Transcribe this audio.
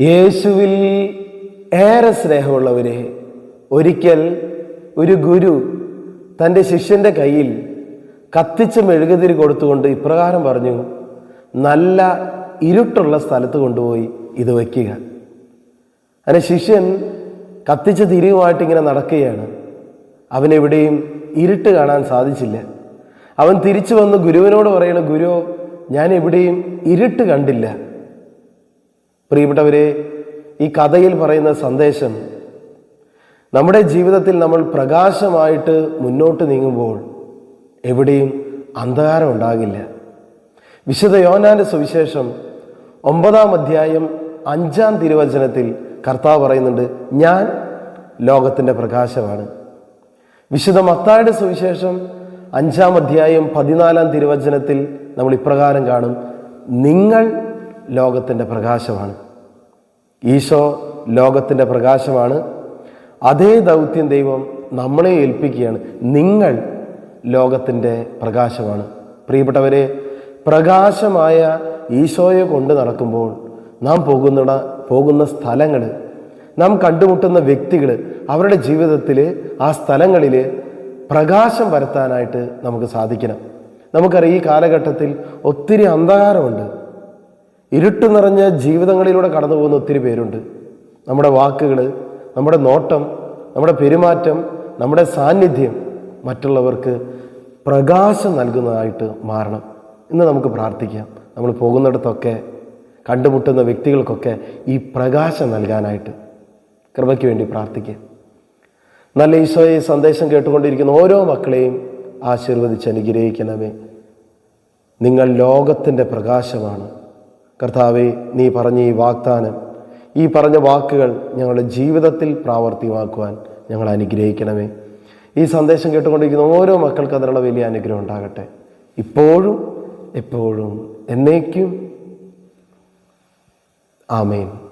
യേശുവിൽ ഏറെ സ്നേഹമുള്ളവരെ ഒരിക്കൽ ഒരു ഗുരു തന്റെ ശിഷ്യന്റെ കയ്യിൽ കത്തിച്ച മെഴുകുതിരി കൊടുത്തുകൊണ്ട് ഇപ്രകാരം പറഞ്ഞു നല്ല ഇരുട്ടുള്ള സ്ഥലത്ത് കൊണ്ടുപോയി ഇത് വയ്ക്കുക. അങ്ങനെ ശിഷ്യൻ കത്തിച്ച തിരിയുമായിട്ട് ഇങ്ങനെ നടക്കുകയാണ്. അവനെവിടെയും ഇരുട്ട് കാണാൻ സാധിച്ചില്ല. അവൻ തിരിച്ചു വന്ന് ഗുരുവിനോട് പറയണ ഗുരു ഞാൻ എവിടെയും ഇരുട്ട് കണ്ടില്ല. പ്രിയപ്പെട്ടവരെ ഈ കഥയിൽ പറയുന്ന സന്ദേശം നമ്മുടെ ജീവിതത്തിൽ നമ്മൾ പ്രകാശമായിട്ട് മുന്നോട്ട് നീങ്ങുമ്പോൾ എവിടെയും അന്ധകാരം ഉണ്ടാകില്ല. വിശുദ്ധ യോനാന്റെ സുവിശേഷം ഒമ്പതാം അധ്യായം അഞ്ചാം തിരുവചനത്തിൽ കർത്താവ് പറയുന്നുണ്ട് ഞാൻ ലോകത്തിന്റെ പ്രകാശമാണ്. വിശുദ്ധ മത്തായുടെ സുവിശേഷം അഞ്ചാം അധ്യായം പതിനാലാം തിരുവചനത്തിൽ നമ്മൾ ഇപ്രകാരം കാണും നിങ്ങൾ ലോകത്തിന്റെ പ്രകാശമാണ്. ഈശോ ലോകത്തിന്റെ പ്രകാശമാണ്. അതേ ദൗത്യം ദൈവം നമ്മളെ ഏൽപ്പിക്കുകയാണ്. നിങ്ങൾ ലോകത്തിന്റെ പ്രകാശമാണ്. പ്രിയപ്പെട്ടവരെ പ്രകാശമായ ഈശോയെ കൊണ്ട് നടക്കുമ്പോൾ നാം പോകുന്ന പോകുന്ന സ്ഥലങ്ങൾ നാം കണ്ടുമുട്ടുന്ന വ്യക്തികൾ അവരുടെ ജീവിതത്തിൽ ആ സ്ഥലങ്ങളിൽ പ്രകാശം വരുത്താനായിട്ട് നമുക്ക് സാധിക്കണം. നമുക്കറിയാം ഈ കാലഘട്ടത്തിൽ ഒത്തിരി അന്ധകാരമുണ്ട്. ഇരുട്ട് നിറഞ്ഞ ജീവിതങ്ങളിലൂടെ കടന്നു പോകുന്ന ഒത്തിരി പേരുണ്ട്. നമ്മുടെ വാക്കുകൾ നമ്മുടെ നോട്ടം നമ്മുടെ പെരുമാറ്റം നമ്മുടെ സാന്നിധ്യം മറ്റുള്ളവർക്ക് പ്രകാശം നൽകുന്നതായിട്ട് മാറണം ഇന്ന് നമുക്ക് പ്രാർത്ഥിക്കാം. നമ്മൾ പോകുന്നിടത്തൊക്കെ കണ്ടുമുട്ടുന്ന വ്യക്തികൾക്കൊക്കെ ഈ പ്രകാശം നൽകാനായിട്ട് കൃപയ്ക്ക് വേണ്ടി പ്രാർത്ഥിക്കാം. നല്ല ഈശോയെ സന്ദേശം കേട്ടുകൊണ്ടിരിക്കുന്ന ഓരോ മക്കളെയും ആശീർവദിച്ച് അനുഗ്രഹിക്കണമേ. നിങ്ങൾ ലോകത്തിന്റെ പ്രകാശമാണ്. കർത്താവെ നീ പറഞ്ഞ ഈ വാഗ്ദാനം ഈ പറഞ്ഞ വാക്കുകൾ ഞങ്ങളുടെ ജീവിതത്തിൽ പ്രാവർത്തികമാക്കുവാൻ ഞങ്ങൾ അനുഗ്രഹിക്കണമേ. ഈ സന്ദേശം കേട്ടുകൊണ്ടിരിക്കുന്ന ഓരോ മക്കൾക്ക് അതിനുള്ള വലിയ അനുഗ്രഹം ഉണ്ടാകട്ടെ. ഇപ്പോഴും എപ്പോഴും എന്നേക്കും. ആമേൻ.